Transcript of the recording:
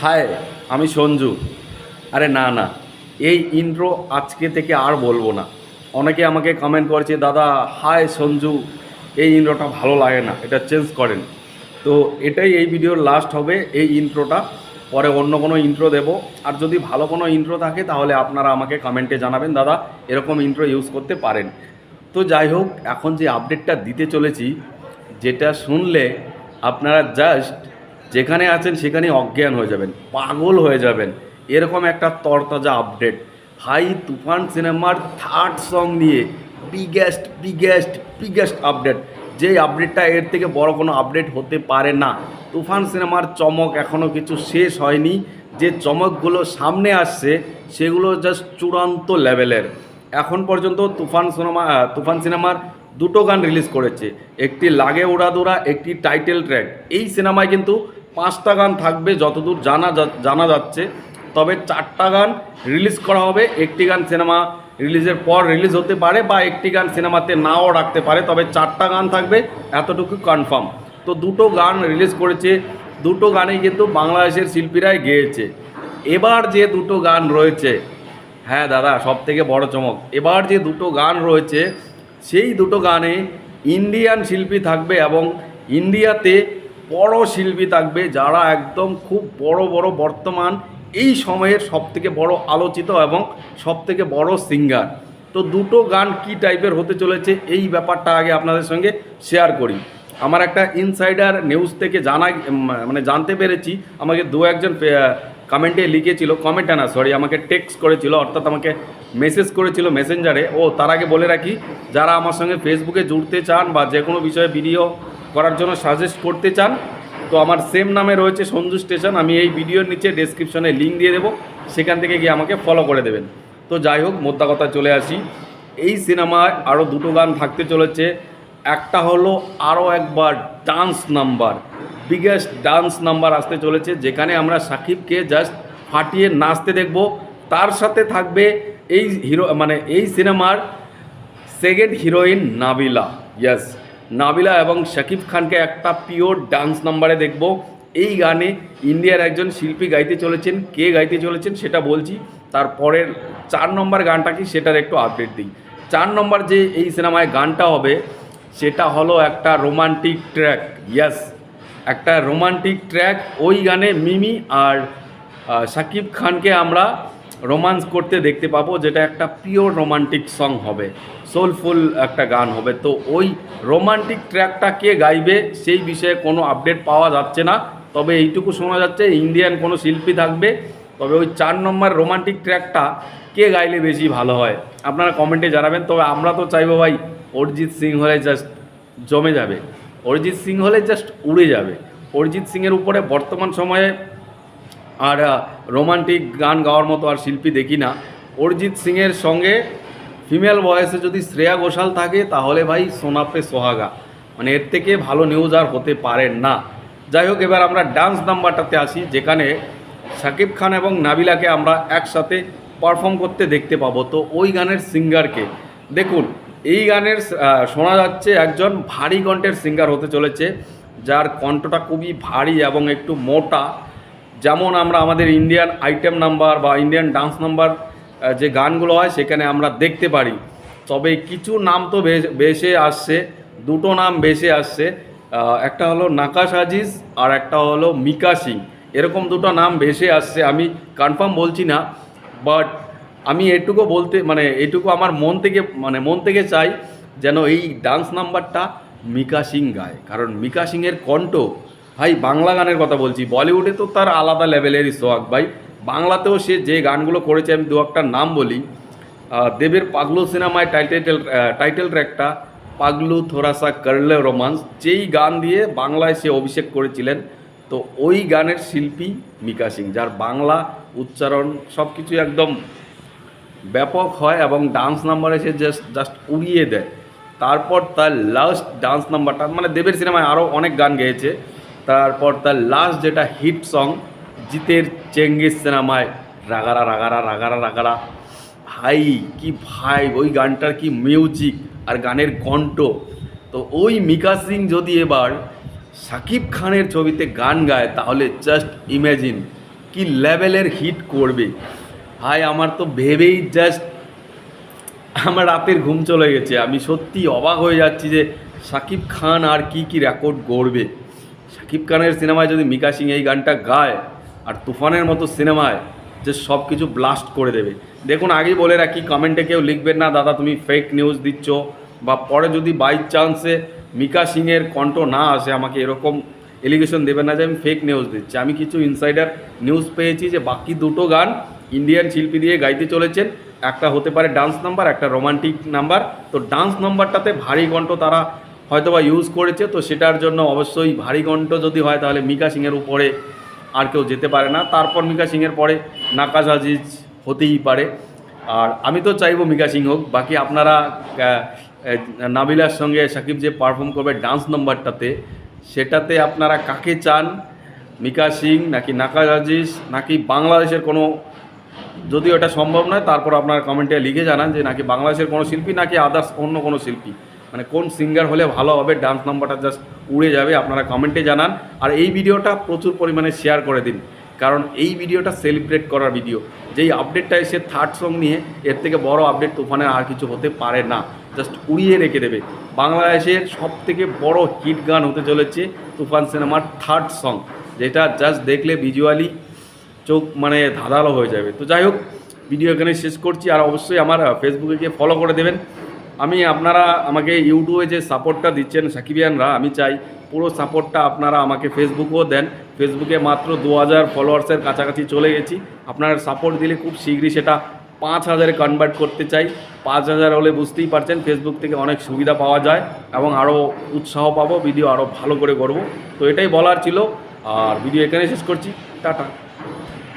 High আমি সঞ্জু। আরে না না, এই ইন্ট্রো আজকে থেকে আর বলব না। অনেকে আমাকে কমেন্ট করেছে, দাদা, হায় সঞ্জু, এই ইন্ট্রোটা ভালো লাগে না, এটা চেঞ্জ করেন। তো এটাই এই ভিডিওর লাস্ট হবে, এই ইন্ট্রোটা পরে অন্য কোনো ইন্ট্রো দেব। আর যদি ভালো কোনো ইন্ট্রো থাকে, তাহলে আপনারা আমাকে কমেন্টে জানাবেন, দাদা, এরকম ইন্ট্রো ইউজ করতে পারেন। তো যাই হোক, এখন যে আপডেটটা দিতে চলেছি, যেটা শুনলে আপনারা জাস্ট যেখানে আছেন সেখানে অজ্ঞান হয়ে যাবেন, পাগল হয়ে যাবেন। এরকম একটা তরতাজা আপডেট হাই তুফান সিনেমার থার্ড সং নিয়ে বিগেস্ট বিগেস্ট বিগেস্ট আপডেট যে আপডেটটা এর থেকে বড় কোনো আপডেট হতে পারে না। তুফান সিনেমার চমক এখনও কিছু শেষ হয়নি। যে চমকগুলো সামনে আসছে, সেগুলো জাস্ট চূড়ান্ত লেভেলের এখন পর্যন্ত তুফান সিনেমা তুফান সিনেমার দুটো গান রিলিজ করেছে। একটি লাগে উড়াদুরা, একটি টাইটেল ট্র্যাক এই সিনেমায় কিন্তু পাঁচটা গান থাকবে, যতদূর জানা জানা যাচ্ছে। তবে চারটা গান রিলিজ করা হবে। একটি গান সিনেমা রিলিজের পর রিলিজ হতে পারে বা একটি গান সিনেমাতে নাও রাখতে পারে। তবে চারটা গান থাকবে, এতটুকু কনফার্ম তো দুটো গান রিলিজ করেছে। দুটো গানেই কিন্তু বাংলাদেশের শিল্পীরাই গেয়েছে। এবার যে দুটো গান রয়েছে হ্যাঁ দাদা সব থেকে বড় চমক। এবার যে দুটো গান রয়েছে, সেই দুটো গানে ইন্ডিয়ান শিল্পী থাকবে এবং ইন্ডিয়াতে বড় শিল্পী থাকবে যারা একদম খুব বড় বড় বর্তমান এই সময়ের সব থেকে বড় আলোচিত এবং সব থেকে বড় সিঙ্গার। তো দুটো গান কি টাইপের হতে চলেছে এই ব্যাপারটা আগে আপনাদের সঙ্গে শেয়ার করি। আমার একটা ইনসাইডার নিউজ থেকে জানা মানে জানতে পেরেছি। আমাকে দু একজন কমেন্টে লিখেছিল কমেন্টে না সরি আমাকে টেক্সট করেছিল, অর্থাৎ আমাকে মেসেজ করেছিল মেসেঞ্জারে ও, তার আগে বলে রাখি, যারা আমার সঙ্গে ফেসবুকে জুড়তে চান বা যে কোনো বিষয়ে ভিডিও করার জন্য সাজেস্ট করতে চান, তো আমার সেম নামে রয়েছে সঞ্জু স্টেশন, আমি এই ভিডিওর নিচে ডেসক্রিপশনে লিঙ্ক দিয়ে দেবো, সেখান থেকে গিয়ে আমাকে ফলো করে দেবেন। তো যাই হোক, মোদ্দা কথা চলে আসি। এই সিনেমায় আরও দুটো গান থাকতে চলেছে, একটা হলো আরও একবার dance number biggest dance number আসতে চলেছে, যেখানে আমরা সাকিবকে জাস্ট ফাটিয়ে নাচতে দেখব। তার সাথে থাকবে এই হিরো মানে এই সিনেমার second heroine Nabila yes Nabila এবং শাকিব খানকে একটা পিওর ডান্স নাম্বারে দেখব। এই গানে ইন্ডিয়ার একজন শিল্পী গাইতে চলেছেন। কে গাইতে চলেছেন সেটা বলছি। তারপরের চার নম্বর গানটা কি সেটার একটু আপডেট দিই। চার নম্বর যে এই সিনেমায় গানটা হবে, সেটা হলো একটা রোমান্টিক ট্র্যাক ইয়াস একটা রোমান্টিক ট্র্যাক ওই গানে মিমি আর শাকিব খানকে আমরা রোমান্স করতে দেখতে পাবো, যেটা একটা পিওর রোমান্টিক সং হবে সোলফুল একটা গান হবে। তো ওই রোমান্টিক ট্র্যাকটা কে গাইবে, সেই বিষয়ে কোনো আপডেট পাওয়া যাচ্ছে না। তবে এইটুকু শোনা যাচ্ছে ইন্ডিয়ান কোনো শিল্পী থাকবে, তবে ওই চার নম্বর রোমান্টিক ট্র্যাকটা কে গাইলে বেশি ভালো হয়? আপনারা কমেন্টে জানাবেন, তবে আমরা তো চাইব ভাই, অরিজিৎ সিং হলে জাস্ট জমে যাবে। অরিজিৎ সিং হলে জাস্ট উড়ে যাবে। অরিজিৎ সিংয়ের উপরে বর্তমান সময়ে আর রোমান্টিক গান গাওয়ার মতো আর শিল্পী দেখি না। অরিজিৎ সিংয়ের সঙ্গে ফিমেল ভয়েসে যদি শ্রেয়া ঘোষাল থাকে, তাহলে ভাই সোনাপে সোহাগা। মানে এর থেকে ভালো নিউজ আর হতে পারে না। যাই হোক, এবার আমরা ডান্স নাম্বারটাতে আসি, যেখানে শাকিব খান এবং নাবিলাকে আমরা একসাথে পারফর্ম করতে দেখতে পাবো। তো ওই গানের সিঙ্গারকে দেখুন, এই গানের শোনা যাচ্ছে একজন ভারী কণ্ঠের সিঙ্গার হতে চলেছে, যার কণ্ঠটা খুবই ভারী এবং একটু মোটা। যেমন আমরা আমাদের ইন্ডিয়ান আইটেম নাম্বার বা ইন্ডিয়ান ডান্স নাম্বার যে গানগুলো হয় সেখানে আমরা দেখতে পারি। তবে কিছু নাম তো বেশ- আসছে, দুটো নাম বেশে আসছে। একটা হলো নাকাশ আজিজ আর একটা হলো মিকা সিং। এরকম দুটো নাম ভেসে আসছে, আমি কনফার্ম বলছি না বাট আমি এটুকু বলতে মানে এটুকু আমার মন থেকে মানে মন থেকে চাই যেন এই ডান্স নাম্বারটা মিকা সিং গায়। কারণ মিকা সিংয়ের কণ্ঠ ভাই, বাংলা গানের কথা বলছি। বলিউডে তো তার আলাদা লেভেলেরই সোহাগ ভাই। বাংলাতেও সে যে গানগুলো করেছে, আমি দু একটা নাম বলি। দেবের পাগলু সিনেমায় টাইটেল টাইটেল ট্র্যাকটা পাগলু থোরাসা করলে রোমান্স। যেই গান দিয়ে বাংলায় সে অভিষেক করেছিলেন, তো ওই গানের শিল্পী মিকা সিং, যার বাংলা উচ্চারণ সব কিছু একদম ব্যাপক হয় এবং ডান্স নাম্বারে সে জাস্ট জাস্ট উড়িয়ে দেয়। তারপর তার লাস্ট ডান্স নাম্বারটা মানে দেবের সিনেমায় আরও অনেক গান গেয়েছে। তারপর তার লাস্ট যেটা হিট সং জিতের চেঙ্গিস সিনেমায় রাগারা রাগারা রাগারা রাগারা। ভাই, কি ভাই ওই গানটার কি মিউজিক আর গানের কণ্ঠ। তো ওই মিকা সিং যদি এবার সাকিব খানের ছবিতে গান গায়, তাহলে জাস্ট ইমাজিন কি লেভেলের হিট করবে। ভাই, আমার তো ভেবেই জাস্ট আমার রাতের ঘুম চলে গেছে। আমি সত্যি অবাক হয়ে যাচ্ছি যে সাকিব খান আর কি কি রেকর্ড গড়বে। শাকিব খানের সিনেমায় যদি মিকা সিং এই গানটা গায় আর তুফানের মতো সিনেমায় যে সব কিছু ব্লাস্ট করে দেবে। দেখুন, আগেই বলে রাখি, কমেন্টে কেউ লিখবেন না, দাদা, তুমি ফেক নিউজ দিচ্ছ বা পরে যদি বাই চান্সে মিকা সিংয়ের কণ্ঠ না আসে, আমাকে এরকম এলিগেশন দেবেন না যে আমি ফেক নিউজ দিচ্ছি। আমি কিছু ইনসাইডার নিউজ পেয়েছি যে বাকি দুটো গান ইন্ডিয়ান শিল্পী দিয়ে গাইতে চলেছেন। একটা হতে পারে ডান্স নাম্বার একটা রোমান্টিক নাম্বার তো ডান্স নাম্বারটাতে ভারী কণ্ঠ তারা হয়তো বা ইউজ করেছে, তো সেটার জন্য অবশ্যই ভারী কণ্ঠ যদি হয়, তাহলে মিকা সিংয়ের উপরে আর কেউ যেতে পারে না। তারপর মিকা সিংয়ের পরে নাকাজ আজিজ হতেই পারে। আর আমি তো চাইব মিকা সিং হোক, বাকি আপনারা নাবিলার সঙ্গে সাকিব যে পারফর্ম করবে ডান্স নাম্বারটাতে সেটাতে আপনারা কাকে চান? মিকা সিং নাকি নাকাজ আজিজ, নাকি বাংলাদেশের কোনো, যদিও এটা সম্ভব নয়, তারপর আপনারা কমেন্টে লিখে জানান যে নাকি বাংলাদেশের কোনো শিল্পী, নাকি আদার্স অন্য কোনো শিল্পী। মানে কোন সিঙ্গার হলে ভালো হবে ডান্স নাম্বারটা জাস্ট উড়ে যাবে, আপনারা কমেন্টে জানান। আর এই ভিডিওটা প্রচুর পরিমাণে শেয়ার করে দিন। কারণ এই ভিডিওটা সেলিব্রেট করার ভিডিও যেই আপডেটটা এসে থার্ড সং নিয়ে এর থেকে বড় আপডেট তুফানের আর কিছু হতে পারে না। জাস্ট উড়িয়ে রেখে দেবে। বাংলাদেশের সব থেকে বড় হিট গান হতে চলেছে তুফান সিনেমার থার্ড সং যেটা জাস্ট দেখলে ভিজুয়ালি চোখ মানে ধাঁধালো হয়ে যাবে। তো যাই হোক ভিডিও এখানে শেষ করছি। আর অবশ্যই আমার ফেসবুকে গিয়ে ফলো করে দেবেন। আমি আপনারা আমাকে ইউটিউবে যে সাপোর্টটা দিচ্ছেন সাকিবিয়ানরা, আমি চাই পুরো সাপোর্টটা আপনারা আমাকে ফেসবুকেও দেন। ফেসবুকে মাত্র দু হাজার ফলোয়ার্সের কাছাকাছি চলে গেছি। আপনারা সাপোর্ট দিলে খুব শীঘ্রই সেটা পাঁচ হাজারে কনভার্ট করতে চাই। পাঁচ হাজার হলে বুঝতেই পারছেন ফেসবুক থেকে অনেক সুবিধা পাওয়া যায় এবং আরও উৎসাহ পাবো ভিডিও আরও ভালো করে করব তো এটাই বলার ছিল। আর ভিডিও এখানে শেষ করছি। টাটা।